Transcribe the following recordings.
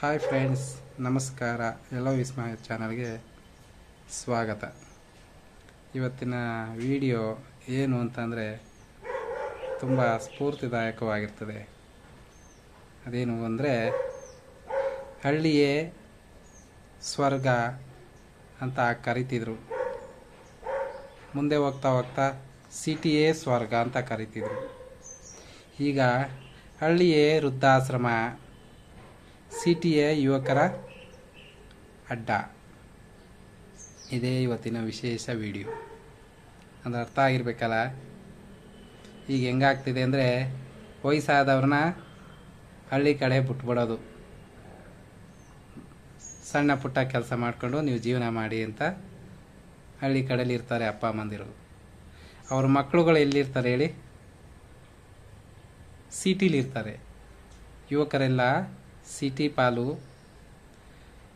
Hi friends ನಮಸ್ಕಾರ. ಎಲ್ಲೋ ವಿಸ್ಮಯ ಚಾನಲ್ಗೆ ಸ್ವಾಗತ. ಇವತ್ತಿನ ವಿಡಿಯೋ ಏನು ಅಂತಂದರೆ ತುಂಬ ಸ್ಫೂರ್ತಿದಾಯಕವಾಗಿರ್ತದೆ. ಅದೇನು ಅಂದರೆ ಹಳ್ಳಿಯೇ ಸ್ವರ್ಗ ಅಂತ ಕರಿತಿದ್ರು. ಮುಂದೆ ಹೋಗ್ತಾ ಹೋಗ್ತಾ ಸಿಟಿಯೇ ಸ್ವರ್ಗ ಅಂತ ಕರಿತಿದ್ರು. ಈಗ ಹಳ್ಳಿಯೇ ವೃದ್ಧಾಶ್ರಮ ಸಿಟಿಯೇ ಯುವಕರ ಅಡ್ಡ. ಇದೇ ಇವತ್ತಿನ ವಿಶೇಷ ವಿಡಿಯೋ. ಅಂದ್ರೆ ಅರ್ಥ ಆಗಿರ್ಬೇಕಲ್ಲ? ಈಗ ಹೆಂಗಾಗ್ತಿದೆ ಅಂದರೆ ವಯಸ್ಸಾದವ್ರನ್ನ ಹಳ್ಳಿ ಕಡೆ ಬಿಟ್ಬಿಡೋದು. ಸಣ್ಣ ಪುಟ್ಟ ಕೆಲಸ ಮಾಡಿಕೊಂಡು ನೀವು ಜೀವನ ಮಾಡಿ ಅಂತ ಹಳ್ಳಿ ಕಡೆಯಲ್ಲಿ ಇರ್ತಾರೆ ಅಪ್ಪ ಅಮ್ಮಂದಿರು. ಅವ್ರ ಮಕ್ಕಳುಗಳು ಎಲ್ಲಿರ್ತಾರೆ ಹೇಳಿ? ಸಿಟಿಲಿ ಇರ್ತಾರೆ. ಯುವಕರೆಲ್ಲ ಸಿಟಿ ಪಾಲು,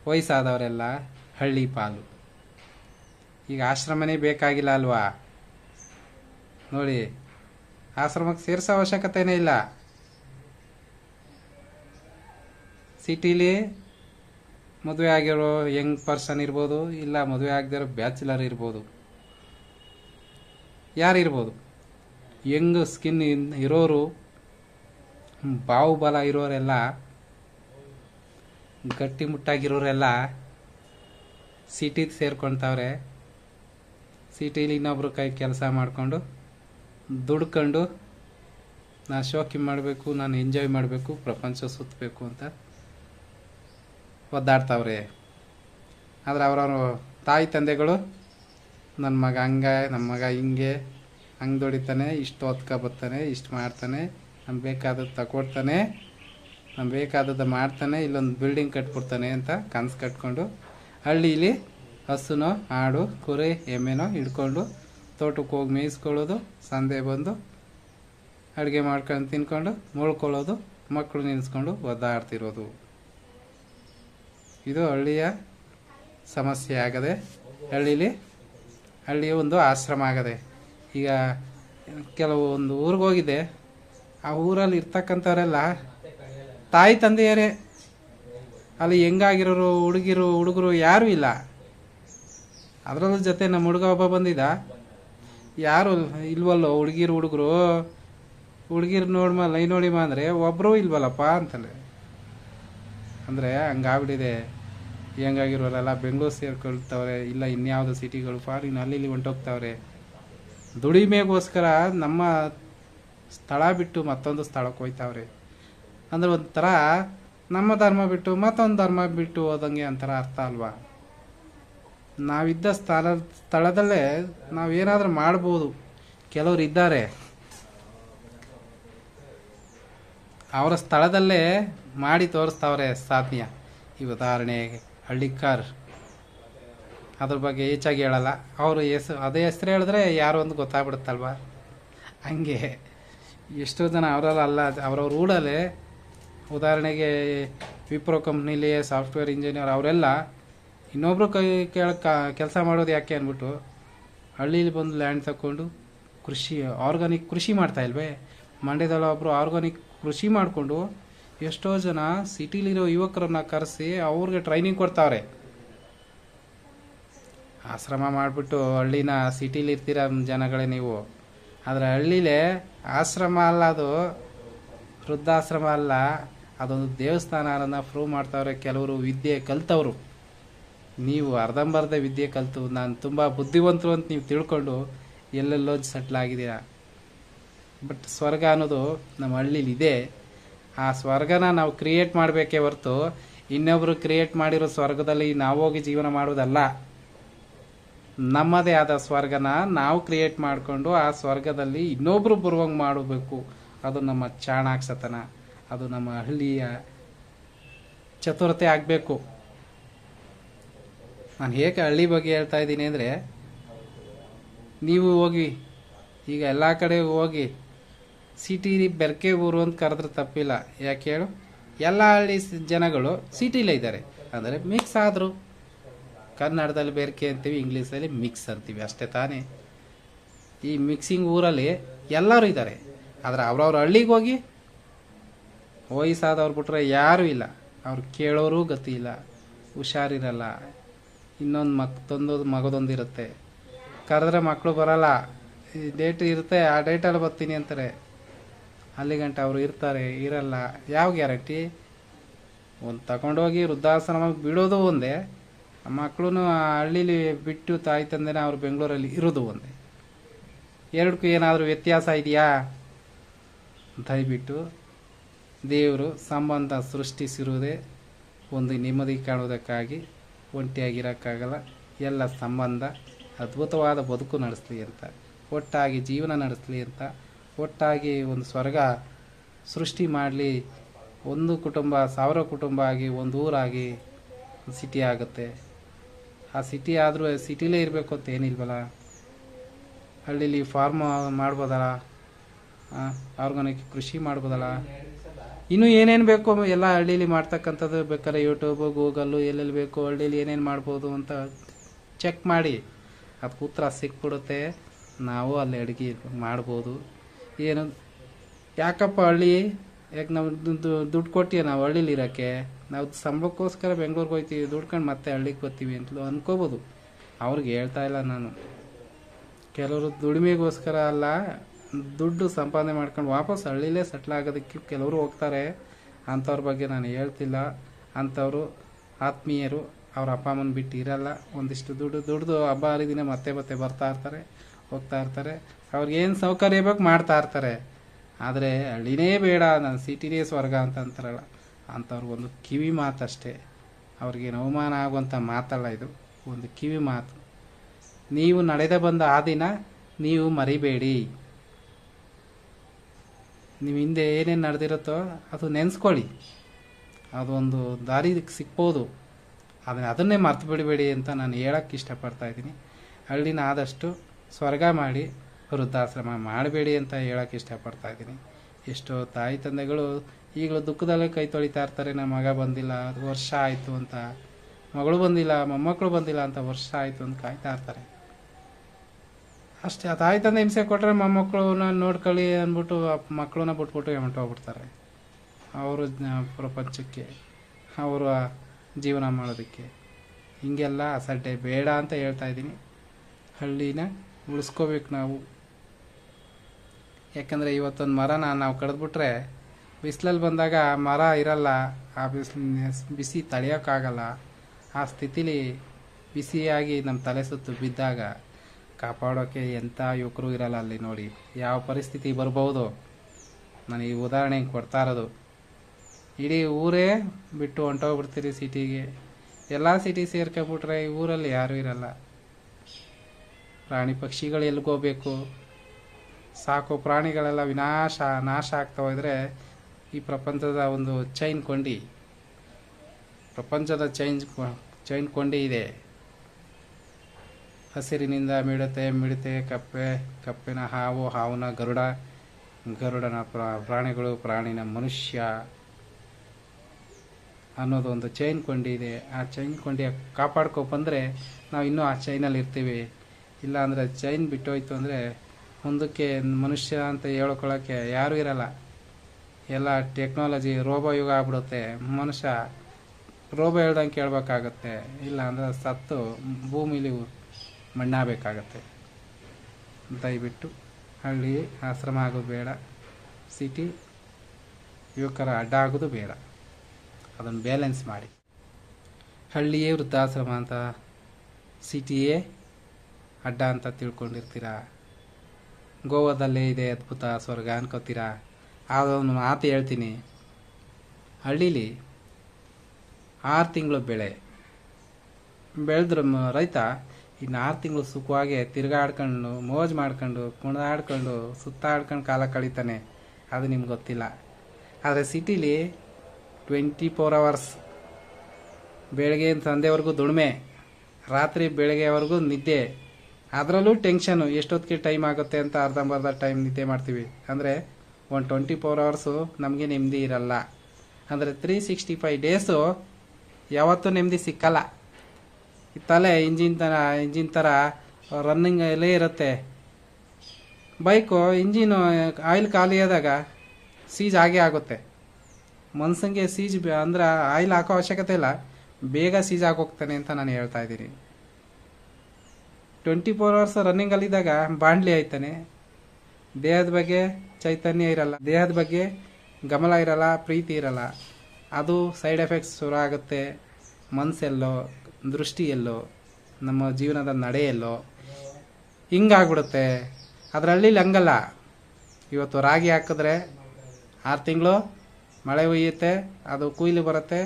ವಯಸ್ಸಾದವರೆಲ್ಲ ಹಳ್ಳಿ ಪಾಲು. ಈಗ ಆಶ್ರಮನೇ ಬೇಕಾಗಿಲ್ಲ ಅಲ್ವಾ? ನೋಡಿ, ಆಶ್ರಮಕ್ಕೆ ಸೇರಿಸೋ ಅವಶ್ಯಕತೆನೇ ಇಲ್ಲ. ಸಿಟಿಲಿ ಮದುವೆ ಆಗಿರೋ ಯಂಗ್ ಪರ್ಸನ್ ಇರ್ಬೋದು, ಇಲ್ಲ ಮದುವೆ ಆಗದಿರೋ ಬ್ಯಾಚುಲರ್ ಇರ್ಬೋದು. ಯಾರು ಇರ್ಬೋದು? ಯಂಗ್ ಸ್ಕಿನ್ ಇರೋರು, ಬಾಹುಬಲ ಇರೋರೆಲ್ಲ ಗಟ್ಟಿ ಮುಟ್ಟಾಗಿರೋರೆಲ್ಲ ಸಿಟಿಗೆ ಸೇರ್ಕೊಳ್ತಾವ್ರೆ ಸಿಟಿಲಿ ಇನ್ನೊಬ್ರು ಕೈ ಕೆಲಸ ಮಾಡಿಕೊಂಡು ದುಡ್ಕೊಂಡು ನಾನು ಶೋಕಿ ಮಾಡಬೇಕು, ನಾನು ಎಂಜಾಯ್ ಮಾಡಬೇಕು, ಪ್ರಪಂಚ ಸುತ್ತಬೇಕು ಅಂತ ಒದ್ದಾಡ್ತಾವ್ರೆ. ಆದರೆ ಅವರವರು ತಾಯಿ ತಂದೆಗಳು ನನ್ನ ಮಗ ಹಂಗೆ ನಮ್ಮ ಮಗ ಹಿಂಗೆ, ಹಂಗೆ ದುಡಿತಾನೆ, ಇಷ್ಟು ಹೊತ್ಕೊ ಬರ್ತಾನೆ, ಇಷ್ಟು ಮಾಡ್ತಾನೆ ನಮ್ಗೆ ಬೇಕಾದದ್ದು ತಗೊಡ್ತಾನೆ ನಮ್ಗೆ ಬೇಕಾದದ್ದು ಮಾಡ್ತಾನೆ, ಇಲ್ಲೊಂದು ಬಿಲ್ಡಿಂಗ್ ಕಟ್ಬಿಡ್ತಾನೆ ಅಂತ ಕನಸು ಕಟ್ಕೊಂಡು ಹಳ್ಳೀಲಿ ಹಸುನೋ, ಆಡು, ಕುರಿ, ಎಮ್ಮೆನೋ ಹಿಡ್ಕೊಂಡು ತೋಟಕ್ಕೆ ಹೋಗಿ ಮೇಯಿಸ್ಕೊಳ್ಳೋದು, ಸಂದೆ ಬಂದು ಅಡುಗೆ ಮಾಡ್ಕೊಂಡು ತಿನ್ಕೊಂಡು ಮುಳ್ಕೊಳ್ಳೋದು ಮಕ್ಕಳು ನಿಲ್ಲಿಸ್ಕೊಂಡು ಒದ್ದಾಡ್ತಿರೋದು. ಇದು ಹಳ್ಳಿಯ ಸಮಸ್ಯೆ ಆಗದೆ, ಹಳ್ಳೀಲಿ ಹಳ್ಳಿಯ ಒಂದು ಆಶ್ರಮ ಆಗದೆ. ಈಗ ಕೆಲವೊಂದು ಊರಿಗೆ ಹೋಗಿದೆ ಆ ಊರಲ್ಲಿ ಇರ್ತಕ್ಕಂಥವರೆಲ್ಲ ತಾಯಿ ತಂದೆಯರೇ, ಅಲ್ಲಿ ಹೆಂಗಾಗಿರೋರು, ಹುಡುಗಿರು, ಹುಡುಗರು ಯಾರೂ ಇಲ್ಲ. ಅದರಲ್ಲೂ ಜೊತೆ ನಮ್ಮ ಹುಡುಗ ಒಬ್ಬ ಬಂದಿದ್ದ. ಯಾರು ಇಲ್ವಲ್ಲೋ, ಹುಡುಗಿರು, ಹುಡುಗರು. ಹುಡುಗಿರು ನೋಡ್ಮ ಲೈ ನೋಡಿಮ ಅಂದರೆ ಒಬ್ಬರೂ ಇಲ್ವಲ್ಲಪ್ಪ ಅಂತಲೇ ಅಂದರೆ ಹಂಗಾಗ್ಬಿಟ್ಟಿದೆ. ಹೆಂಗಾಗಿರೋರೆಲ್ಲ ಬೆಂಗಳೂರು ಸೇರ್ಕೊಳ್ತವ್ರೆ, ಇಲ್ಲ ಇನ್ಯಾವುದೋ ಸಿಟಿಗಳು ಫಾರಿನ್ ಅಲ್ಲಿ ಇಲ್ಲಿ ಹೊಂಟೋಗ್ತಾವ್ರೆ. ದುಡಿಮೆಗೋಸ್ಕರ ನಮ್ಮ ಸ್ಥಳ ಬಿಟ್ಟು ಮತ್ತೊಂದು ಸ್ಥಳಕ್ಕೆ ಹೋಯ್ತಾವ್ರೆ. ಅಂದ್ರೆ ಒಂಥರ ನಮ್ಮ ಧರ್ಮ ಬಿಟ್ಟು ಮತ್ತೊಂದು ಧರ್ಮ ಬಿಟ್ಟು ಹೋದಂಗೆ ಒಂಥರ ಅರ್ಥ ಅಲ್ವಾ? ನಾವಿದ್ದ ಸ್ಥಳ, ಸ್ಥಳದಲ್ಲೇ ಏನಾದರೂ ಮಾಡ್ಬೋದು. ಕೆಲವರು ಇದ್ದಾರೆ. ಅವರ ಸ್ಥಳದಲ್ಲೇ ಮಾಡಿ ತೋರಿಸ್ತಾವ್ರೆ ಸಾಧನೆಯ ಈ ಉದಾಹರಣೆ, ಹಳ್ಳಿಕಾರ್. ಅದ್ರ ಬಗ್ಗೆ ಹೆಚ್ಚಾಗಿ ಹೇಳಲ್ಲ. ಅವರು ಹೆಸರು, ಅದೇ ಹೆಸರು ಹೇಳಿದ್ರೆ ಯಾರು ಒಂದು ಗೊತ್ತಾಗ್ಬಿಡುತ್ತಲ್ವ? ಹಂಗೆ. ಎಷ್ಟೋ ಜನ ಅವರಲ್ಲ ಅಲ್ಲ, ಅವ್ರವ್ರ ಊಡಲ್ಲೇ ಉದಾಹರಣೆಗೆ ವಿಪ್ರೋ ಕಂಪ್ನಿಲಿ ಸಾಫ್ಟ್ವೇರ್ ಇಂಜಿನಿಯರ್ ಅವರೆಲ್ಲ ಇನ್ನೊಬ್ರು ಕೈ ಕೇಳ ಕೆಲಸ ಮಾಡೋದು ಯಾಕೆ ಅಂದ್ಬಿಟ್ಟು ಹಳ್ಳೀಲಿ ಬಂದು ಲ್ಯಾಂಡ್ ತಗೊಂಡು ಕೃಷಿ, ಆರ್ಗಾನಿಕ್ ಕೃಷಿ ಮಾಡ್ತಾ ಇಲ್ವೇ? ಮಂಡ್ಯದಲ್ಲಿ ಒಬ್ಬರು ಆರ್ಗಾನಿಕ್ ಕೃಷಿ ಮಾಡಿಕೊಂಡು ಎಷ್ಟೋ ಜನ ಸಿಟಿಲಿರೋ ಯುವಕರನ್ನ ಕರೆಸಿ ಅವ್ರಿಗೆ ಟ್ರೈನಿಂಗ್ ಕೊಡ್ತಾವ್ರೆ. ಆಶ್ರಮ ಮಾಡಿಬಿಟ್ಟು ಹಳ್ಳಿನ ಸಿಟಿಲಿ ಇರ್ತೀರ ಜನಗಳೇ ನೀವು. ಆದರೆ ಹಳ್ಳಿಲೇ ಆಶ್ರಮ ಅಲ್ಲ ಅದು. ವೃದ್ಧಾಶ್ರಮ ಅಲ್ಲ. ಅದೊಂದು ದೇವಸ್ಥಾನ ಅನ್ನೋದನ್ನ ಪ್ರೂವ್ ಮಾಡ್ತಾವ್ರೆ ಕೆಲವರು ವಿದ್ಯೆ ಕಲ್ತವರು. ನೀವು ಅರ್ಧಂಬರ್ಧ ವಿದ್ಯೆ ಕಲಿತು, ನಾನು ತುಂಬ ಬುದ್ಧಿವಂತರು ಅಂತ ನೀವು ತಿಳ್ಕೊಂಡು ಎಲ್ಲೆಲ್ಲೋ ಸೆಟ್ಲ್ ಆಗಿದ್ದೀರಾ. ಬಟ್ ಸ್ವರ್ಗ ಅನ್ನೋದು ನಮ್ಮ ಹಳ್ಳಿಲಿ ಇದೆ. ಆ ಸ್ವರ್ಗನ ನಾವು ಕ್ರಿಯೇಟ್ ಮಾಡಬೇಕೇ ಹೊರತು ಇನ್ನೊಬ್ರು ಕ್ರಿಯೇಟ್ ಮಾಡಿರೋ ಸ್ವರ್ಗದಲ್ಲಿ ನಾವು ಹೋಗಿ ಜೀವನ ಮಾಡೋದಲ್ಲ ನಮ್ಮದೇ ಆದ ಸ್ವರ್ಗನ ನಾವು ಕ್ರಿಯೇಟ್ ಮಾಡಿಕೊಂಡು ಆ ಸ್ವರ್ಗದಲ್ಲಿ ಇನ್ನೊಬ್ರು ಬರುವಂಗೆ ಮಾಡಬೇಕು. ಅದು ನಮ್ಮ ಚಾಣಾಕ್ಷತನ. ಅದು ನಮ್ಮ ಹಳ್ಳಿಯ ಚತುರತೆ ಆಗಬೇಕು. ನಾನು ಹೇಗೆ ಹಳ್ಳಿ ಬಗ್ಗೆ ಹೇಳ್ತಾ ಇದ್ದೀನಿ ಅಂದರೆ, ನೀವು ಹೋಗಿ, ಈಗ ಎಲ್ಲ ಕಡೆ ಹೋಗಿ, ಸಿಟಿ ಬೆರ್ಕೆ ಊರು ಅಂತ ಕರೆದ್ರೆ ತಪ್ಪಿಲ್ಲ. ಯಾಕೆ ಹೇಳು? ಎಲ್ಲ ಹಳ್ಳಿ ಜನಗಳು ಸಿಟಿಲೇ ಇದ್ದಾರೆ. ಅಂದರೆ ಮಿಕ್ಸ್ ಆದರು. ಕನ್ನಡದಲ್ಲಿ ಬೆರ್ಕೆ ಅಂತೀವಿ, ಇಂಗ್ಲೀಷಲ್ಲಿ ಮಿಕ್ಸ್ ಅಂತೀವಿ, ಅಷ್ಟೇ ತಾನೇ. ಈ ಮಿಕ್ಸಿಂಗ್ ಊರಲ್ಲಿ ಎಲ್ಲರೂ ಇದ್ದಾರೆ. ಆದರೆ ಅವ್ರವ್ರ ಹಳ್ಳಿಗೆ ಹೋಗಿ ವಯಸ್ಸಾದವ್ರು ಬಿಟ್ರೆ ಯಾರೂ ಇಲ್ಲ. ಅವ್ರು ಕೇಳೋರು ಗತಿ ಇಲ್ಲ. ಹುಷಾರಿರಲ್ಲ. ಇನ್ನೊಂದು ಮತ್ತೊಂದು ಮಗದೊಂದಿರುತ್ತೆ. ಕರೆದ್ರೆ ಮಕ್ಕಳು ಬರಲ್ಲ. ಈ ಡೇಟ್ ಇರುತ್ತೆ, ಆ ಡೇಟಲ್ಲಿ ಬರ್ತೀನಿ ಅಂತಾರೆ. ಅಲ್ಲಿ ಗಂಟ ಅವರು ಇರ್ತಾರೆ, ಇರಲ್ಲ. ಯಾವ ಗ್ಯಾರಂಟಿ? ಒಂದು ತಗೊಂಡೋಗಿ ವೃದ್ಧಾಶ್ರಮಕ್ಕೆ ಬಿಡೋದು ಒಂದೇ. ಮಕ್ಕಳು ಹಳ್ಳೀಲಿ ಬಿಟ್ಟು ತಾಯಿ ತಂದೆನೇ ಅವ್ರು ಬೆಂಗಳೂರಲ್ಲಿ ಇರೋದು ಒಂದೇ. ಎರಡಕ್ಕೂ ಏನಾದರೂ ವ್ಯತ್ಯಾಸ ಇದೆಯಾ? ದಯವಿಟ್ಟು ದೇವರು ಸಂಬಂಧ ಸೃಷ್ಟಿಸಿರುವುದೇ ಒಂದು ನೆಮ್ಮದಿ ಕಾಣುವುದಕ್ಕಾಗಿ ಒಂಟಿಯಾಗಿರೋಕ್ಕಾಗಲ್ಲ. ಎಲ್ಲ ಸಂಬಂಧ ಅದ್ಭುತವಾದ ಬದುಕು ನಡೆಸಲಿ ಅಂತ, ಒಟ್ಟಾಗಿ ಜೀವನ ನಡೆಸಲಿ ಅಂತ, ಒಟ್ಟಾಗಿ ಒಂದು ಸ್ವರ್ಗ ಸೃಷ್ಟಿ ಮಾಡಲಿ. ಒಂದು ಕುಟುಂಬ, ಸಾವಿರ ಕುಟುಂಬ ಆಗಿ, ಒಂದು ಊರಾಗಿ ಸಿಟಿ ಆಗುತ್ತೆ. ಆ ಸಿಟಿ ಆದರೂ ಸಿಟಿಲೇ ಇರಬೇಕು ಅಂತ ಏನಿಲ್ವಲ್ಲ? ಹಳ್ಳಿಲಿ ಫಾರ್ಮ್ ಮಾಡ್ಬೋದಲ್ಲ? ಆರ್ಗಾನಿಕ್ ಕೃಷಿ ಮಾಡ್ಬೋದಲ್ಲ? ಇನ್ನೂ ಏನೇನು ಬೇಕು ಎಲ್ಲ ಹಳ್ಳಿಲಿ ಮಾಡ್ತಕ್ಕಂಥದ್ದು ಬೇಕಾದ್ರೆ ಯೂಟ್ಯೂಬು ಗೂಗಲ್ಲು ಎಲ್ಲೆಲ್ಲಿ ಬೇಕು ಹಳ್ಳಿಲಿ ಏನೇನು ಮಾಡ್ಬೋದು ಅಂತ ಚೆಕ್ ಮಾಡಿ. ಅದಕ್ಕೆ ಉತ್ತರ ಸಿಕ್ಬಿಡುತ್ತೆ. ನಾವು ಅಲ್ಲಿ ಅಡುಗೆ ಮಾಡ್ಬೋದು. ಏನು, ಯಾಕಪ್ಪ ಹಳ್ಳಿ? ಯಾಕೆ ನಾವು ದುಡ್ಡು ಕೊಟ್ಟಿಯ ನಾವು ಹಳ್ಳಿಲಿ ಇರೋಕ್ಕೆ? ನಾವು ಸಂಬಳಕ್ಕೋಸ್ಕರ ಬೆಂಗ್ಳೂರಿಗೆ ಹೋಗ್ತೀವಿ, ದುಡ್ಕೊಂಡು ಮತ್ತೆ ಹಳ್ಳಿಗೆ ಬರ್ತೀವಿ ಅಂತಲೂ ಅನ್ಕೋಬೋದು. ಅವ್ರಿಗೆ ಹೇಳ್ತಾ ಇಲ್ಲ ನಾನು. ಕೆಲವರು ದುಡಿಮೆಗೋಸ್ಕರ ಅಲ್ಲ ದುಡ್ಡು ಸಂಪಾದನೆ ಮಾಡ್ಕೊಂಡು ವಾಪಸ್ ಹಳ್ಳಿಲೇ ಸೆಟ್ಲ್ ಆಗೋದಕ್ಕೆ ಕೆಲವರು ಹೋಗ್ತಾರೆ. ಅಂಥವ್ರ ಬಗ್ಗೆ ನಾನು ಹೇಳ್ತಿಲ್ಲ. ಅಂಥವರು ಆತ್ಮೀಯರು ಅವ್ರ ಅಪ್ಪ ಅಮ್ಮನ ಬಿಟ್ಟು ಇರಲ್ಲ. ಒಂದಿಷ್ಟು ದುಡ್ಡು, ದುಡ್ದು ಹಬ್ಬ ಹರಿದಿನ ಮತ್ತೆ ಮತ್ತೆ ಬರ್ತಾ ಇರ್ತಾರೆ, ಹೋಗ್ತಾ ಇರ್ತಾರೆ. ಅವ್ರಿಗೇನು ಸೌಕರ್ಯ ಬೇಕು ಮಾಡ್ತಾ ಇರ್ತಾರೆ. ಆದರೆ ಹಳ್ಳಿನೇ ಬೇಡ, ನಾನು ಸಿಟಿನೇ ಸ್ವರ್ಗ ಅಂತ ಅಂತಾರಲ್ಲ ಅಂಥವ್ರಿಗೊಂದು ಕಿವಿ ಮಾತಷ್ಟೇ. ಅವ್ರಿಗೇನು ಅವಮಾನ ಆಗುವಂಥ ಮಾತಲ್ಲ ಇದು. ಒಂದು ಕಿವಿ ಮಾತು. ನೀವು ನಡೆದ ಬಂದ ಆ ದಿನ ನೀವು ಮರಿಬೇಡಿ. ನೀವು ಹಿಂದೆ ಏನೇನು ನಡೆದಿರುತ್ತೋ ಅದು ನೆನೆಸ್ಕೊಳ್ಳಿ. ಅದೊಂದು ದಾರಿ ಸಿಗ್ಬೋದು ಅದನ್ನ ಅದನ್ನೇ ಮರ್ತು ಬಿಡಬೇಡಿ ಅಂತ ನಾನು ಹೇಳಕ್ಕೆ ಇಷ್ಟಪಡ್ತಾ ಇದ್ದೀನಿ. ಹಳ್ಳಿನ ಆದಷ್ಟು ಸ್ವರ್ಗ ಮಾಡಿ ವೃದ್ಧಾಶ್ರಮ ಮಾಡಬೇಡಿ ಅಂತ ಹೇಳಕ್ಕೆ ಇಷ್ಟಪಡ್ತಾ ಇದ್ದೀನಿ. ಎಷ್ಟೋ ತಾಯಿ ತಂದೆಗಳು ಈಗಲೂ ದುಃಖದಲ್ಲೇ ಕೈ ತೊಳಿತಾ ಇರ್ತಾರೆ ನಮ್ಮ ಮಗ ಬಂದಿಲ್ಲ ವರ್ಷ ಆಯಿತು ಅಂತ. ಮಗಳು ಬಂದಿಲ್ಲ, ಮೊಮ್ಮಕ್ಕಳು ಬಂದಿಲ್ಲ ಅಂತ ವರ್ಷ ಆಯಿತು ಅಂತ ಕಾಯ್ತಾ ಇರ್ತಾರೆ. ಅಷ್ಟೇ, ಅದು ಆಯ್ತಂದ ತಂದೆ ಹಿಂಸೆ ಕೊಟ್ಟರೆ ಮೊಮ್ಮಕ್ಕಳನ್ನ ನೋಡ್ಕೊಳ್ಳಿ ಅಂದ್ಬಿಟ್ಟು ಮಕ್ಕಳನ್ನ ಬಿಟ್ಬಿಟ್ಟು ಹೊಂಟೋಗ್ಬಿಡ್ತಾರೆ ಅವರು ಪ್ರಪಂಚಕ್ಕೆ ಅವರು ಜೀವನ ಮಾಡೋದಕ್ಕೆ. ಹೀಗೆಲ್ಲ ಅಸಡ್ಡೆ, ಬೇಡ ಅಂತ ಹೇಳ್ತಾ ಇದ್ದೀನಿ. ಹಳ್ಳಿನ ಉಳಿಸ್ಕೋಬೇಕು ನಾವು. ಯಾಕಂದರೆ ಇವತ್ತೊಂದು ಮರನ ನಾವು ಕಡಿದ್ಬಿಟ್ರೆ ಬಿಸಿಲಲ್ಲಿ ಬಂದಾಗ ಮರ ಇರಲ್ಲ, ಆ ಬಿಸಿ ಬಿಸಿ ತಡೆಯೋಕ್ಕಾಗಲ್ಲ ಆ ಸ್ಥಿತಿಲಿ ಬಿಸಿಯಾಗಿ ನಮ್ಮ ತಲೆ ಸುತ್ತು ಬಿದ್ದಾಗ ಕಾಪಾಡೋಕ್ಕೆ ಎಂಥ ಯುವಕರು ಇರಲ್ಲ ಅಲ್ಲಿ ನೋಡಿ. ಯಾವ ಪರಿಸ್ಥಿತಿ ಬರ್ಬೋದು ನಾನು ಈ ಉದಾಹರಣೆ ಕೊಡ್ತಾ ಇರೋದು. ಇಡೀ ಊರೇ ಬಿಟ್ಟು ಹೊಂಟೋಗ್ಬಿಡ್ತೀರಿ ಸಿಟಿಗೆ. ಎಲ್ಲ ಸಿಟಿ ಸೇರ್ಕೊಂಬಿಟ್ರೆ ಈ ಊರಲ್ಲಿ ಯಾರೂ ಇರಲ್ಲ. ಪ್ರಾಣಿ ಪಕ್ಷಿಗಳು ಎಲ್ಗೋಗ್ಬೇಕು ಸಾಕು ಪ್ರಾಣಿಗಳೆಲ್ಲ ವಿನಾಶ, ನಾಶ ಆಗ್ತಾ ಹೋದರೆ ಈ ಪ್ರಪಂಚದ ಒಂದು ಚೈನ್ ಕೊಂಡಿ. ಪ್ರಪಂಚದ ಚೈನ್ ಚೈನ್ ಕೊಂಡಿ ಇದೆ. ಹಸಿರಿನಿಂದ ಮಿಡತೆ ಮಿಡತೆ, ಕಪ್ಪೆ, ಕಪ್ಪಿನ ಹಾವು, ಹಾವಿನ ಗರುಡ, ಗರುಡನ ಪ್ರ- ಪ್ರಾಣಿಗಳು, ಪ್ರಾಣಿನ ಮನುಷ್ಯ ಅನ್ನೋದು ಒಂದು ಚೈನ್ ಕೊಂಡಿ ಇದೆ. ಆ ಚೈನ್ ಕೊಂಡಿ ಕಾಪಾಡ್ಕೊ ಬಂದರೆ ನಾವು ಇನ್ನೂ ಆ ಚೈನಲ್ಲಿ ಇರ್ತೀವಿ. ಇಲ್ಲ ಅಂದರೆ ಚೈನ್ ಬಿಟ್ಟೋಯ್ತು ಅಂದರೆ ಮುಂದಕ್ಕೆ ಮನುಷ್ಯ ಅಂತ ಹೇಳ್ಕೊಳ್ಳೋಕ್ಕೆ ಯಾರೂ ಇರಲ್ಲ. ಎಲ್ಲ ಟೆಕ್ನಾಲಜಿ ರೋಬೋ ಯುಗ ಆಗ್ಬಿಡುತ್ತೆ. ಮನುಷ್ಯ ರೋಬೋ ಹೇಳ್ದಂಗೆ ಕೇಳಬೇಕಾಗತ್ತೆ. ಇಲ್ಲ ಅಂದರೆ ಸತ್ತು ಭೂಮಿಲಿ ಮಣ್ಣಾಗಬೇಕಾಗತ್ತೆ. ದಯವಿಟ್ಟು ಹಳ್ಳಿ ಆಶ್ರಮ ಆಗೋದು ಬೇಡ. ಸಿಟಿ ಯುವಕರ ಅಡ್ಡ ಆಗೋದು ಬೇಡ. ಅದನ್ನು ಬ್ಯಾಲೆನ್ಸ್ ಮಾಡಿ. ಹಳ್ಳಿಯೇ ವೃದ್ಧಾಶ್ರಮ ಅಂತ, ಸಿಟಿಯೇ ಅಡ್ಡ ಅಂತ ತಿಳ್ಕೊಂಡಿರ್ತೀರಾ? ಗೋವಾದಲ್ಲೇ ಇದೆ ಅದ್ಭುತ ಸ್ವರ್ಗ ಅನ್ಕೋತೀರಾ? ಅದೊಂದು ಮಾತು ಹೇಳ್ತೀನಿ. ಹಳ್ಳೀಲಿ ಆರು ತಿಂಗಳು ಬೆಳೆ. ಬೆಳೆದ್ರ ರೈತ ಇನ್ನು ಆರು ತಿಂಗಳು ಸುಖವಾಗಿ ತಿರುಗಾಡ್ಕೊಂಡು ಮೋಜು ಮಾಡ್ಕೊಂಡು, ಕುಣಿದಾಡ್ಕೊಂಡು, ಸುತ್ತಾಡ್ಕೊಂಡು ಕಾಲ ಕಳೀತಾನೆ. ಅದು ನಿಮ್ಗೆ ಗೊತ್ತಿಲ್ಲ. ಆದರೆ ಸಿಟಿಲಿ ಟ್ವೆಂಟಿ ಫೋರ್ ಅವರ್ಸ್ ಬೆಳಗ್ಗೆ ಸಂಜೆವರೆಗೂ ದುಡಿಮೆ, ರಾತ್ರಿ ಬೆಳಗ್ಗೆವರೆಗೂ ನಿದ್ದೆ. ಅದರಲ್ಲೂ ಟೆನ್ಷನು ಎಷ್ಟೊತ್ತಿಗೆ ಟೈಮ್ ಆಗುತ್ತೆ ಅಂತ ಅರ್ಧಂಬರ್ಧ ಟೈಮ್ ನಿದ್ದೆ ಮಾಡ್ತೀವಿ. ಅಂದರೆ ಒಂದು ಟ್ವೆಂಟಿ ಫೋರ್ ಅವರ್ಸು ನಮಗೆ ನೆಮ್ಮದಿ ಇರಲ್ಲ. ಅಂದರೆ ತ್ರೀ ಸಿಕ್ಸ್ಟಿ ಫೈವ್ ಡೇಸು ಯಾವತ್ತೂ ನೆಮ್ಮದಿ ಸಿಕ್ಕಲ್ಲ. ಈ ತಲೆ ಇಂಜಿನ್ ಥರ ಇಂಜಿನ್ ಥರ ರನ್ನಿಂಗ್ ಅಲ್ಲೇ ಇರುತ್ತೆ. ಬೈಕು ಇಂಜಿನು ಆಯಿಲ್ ಖಾಲಿ ಆದಾಗ ಸೀಜ್ ಆಗೇ ಆಗುತ್ತೆ. ಮನ್ಸಂಗೆ ಸೀಜ್ ಅಂದ್ರೆ ಆಯಿಲ್ ಹಾಕೋ ಅವಶ್ಯಕತೆ ಇಲ್ಲ. ಬೇಗ ಸೀಜ್ ಆಗೋಗ್ತಾನೆ ಅಂತ ನಾನು ಹೇಳ್ತಾ ಇದ್ದೀನಿ. ಟ್ವೆಂಟಿ ಫೋರ್ ಅವರ್ಸ್ ರನ್ನಿಂಗಲ್ಲಿದ್ದಾಗ ಬಾಂಡ್ಲಿ ಆಯ್ತಾನೆ. ದೇಹದ ಬಗ್ಗೆ ಚೈತನ್ಯ ಇರಲ್ಲ. ದೇಹದ ಬಗ್ಗೆ ಗಮಲ ಇರಲ್ಲ, ಪ್ರೀತಿ ಇರಲ್ಲ. ಅದು ಸೈಡ್ ಎಫೆಕ್ಟ್ಸ್ ಶುರು ಆಗುತ್ತೆ ಮನಸ್ಸೆಲ್ಲೋ. ದೃಷ್ಟಿ ಎಲ್ಲೋ ನಮ್ಮ ಜೀವನದ ನಡೆಯಲ್ಲೋ, ಹಿಂಗಾಗ್ಬಿಡುತ್ತೆ. ಅದರಲ್ಲಿ ಹಂಗಲ್ಲ ಇವತ್ತು ರಾಗಿ ಹಾಕಿದ್ರೆ ಆರು ತಿಂಗಳು ಮಳೆ ಹುಯ್ಯುತ್ತೆ, ಅದು ಕುಯ್ಲು ಬರುತ್ತೆ,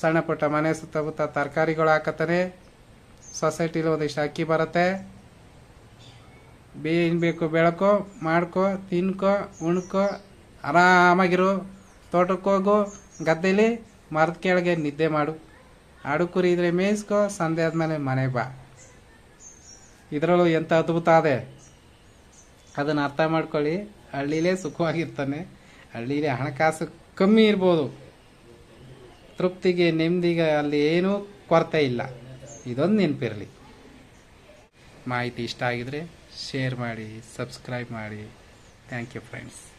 ಸಣ್ಣ ಪುಟ್ಟ ಮನೆ ಸುತ್ತಮುತ್ತ ತರಕಾರಿಗಳು ಹಾಕತ್ತಾನೆ, ಸೊಸೈಟಿಲಿ ಒಂದಿಷ್ಟು ಅಕ್ಕಿ ಬರುತ್ತೆ. ಏನು ಬೇಕು ಬೆಳಕೋ, ಮಾಡ್ಕೋ, ತಿನ್ಕೋ, ಉಣ್ಕೋ, ಆರಾಮಾಗಿರು, ತೋಟಕ್ಕೆ ಹೋಗು, ಗದ್ದೆಲಿ ಮರದ ಕೆಳಗೆ ನಿದ್ದೆ ಮಾಡು. ಆಡು ಕುರಿ ಇದ್ರೆ ಮೇಯಿಸ್ಕೋ ಸಂಧೆ ಆದಮೇಲೆ ಮನೆ ಬಾ. ಇದರಲ್ಲೂ ಎಂಥ ಅದ್ಭುತ ಅದೇ. ಅದನ್ನು ಅರ್ಥ ಮಾಡ್ಕೊಳ್ಳಿ. ಹಳ್ಳಿಲೇ ಸುಖವಾಗಿರ್ತಾನೆ. ಹಳ್ಳಿಲೇ ಹಣಕಾಸು ಕಮ್ಮಿ ಇರ್ಬೋದು. ತೃಪ್ತಿಗೆ, ನೆಮ್ಮದಿಗೆ ಅಲ್ಲಿ ಏನೂ ಕೊರತೆ ಇಲ್ಲ. ಇದೊಂದು ನೆನಪಿರಲಿ. ಮಾಹಿತಿ ಇಷ್ಟ ಆಗಿದ್ರೆ ಶೇರ್ ಮಾಡಿ, ಸಬ್ಸ್ಕ್ರೈಬ್ ಮಾಡಿ. Thank you friends.